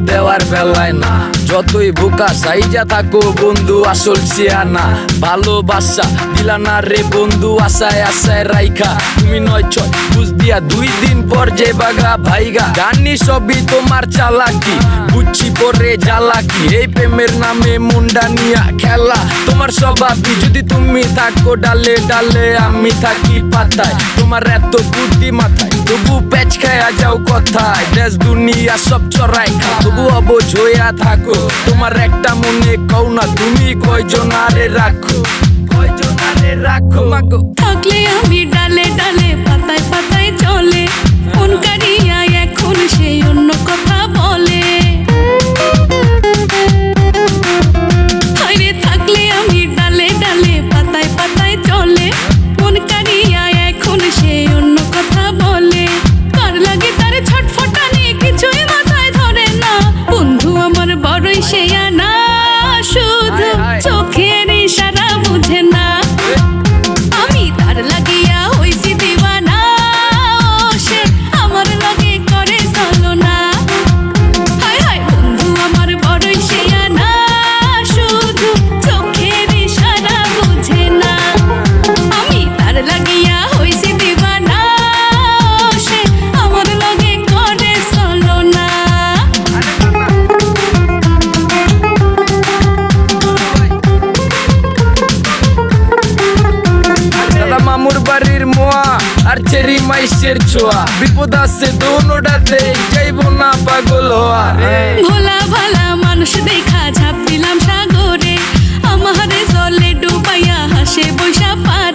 দেওয়ার বেলায় না। যতই বোকা সাইজা থাকো বন্ধু আসল না ভালোবাসা দিলা না রে বন্ধু, আশায় আশায় রাইখা। তুমি নয় ছয় বুঝ দিয়া দুই দিন পর যে বাগা ভাইগা। জানি সবই তোমার চালাকি বুঝছি পরে জ্বালাকি। এই প্রেমের নামে মুন্ডা নিয়া খেলা। তোমার স্বভাবই যদি তুমি থাকো ডালে ডালে, আমি থাকি পাতায়। তোমার এত বুদ্ধি মাথায়, তবু প্যাচ খায়া যাও কথায়। দেশ, দুনিয়া সব চড়াই তবু অবুঝ হইয়া থাকো। তোমার একটা মনে কও না, তুমি কয়জন আরে রাখো? কয়জন আরে রাখো? মাগো থাকলে ನಯನ বাড়ির মোয়া আর চেরি মাইসের ছোয়া। বিপদ আছে দোনোটাতে, যাইব না পাগল হওয়া ভোলা ভালা মানুষ দেখা ঝাঁপ দিলাম সাগরে, আমারে জলে ডুবাইয়া হাসে বৈশা পারে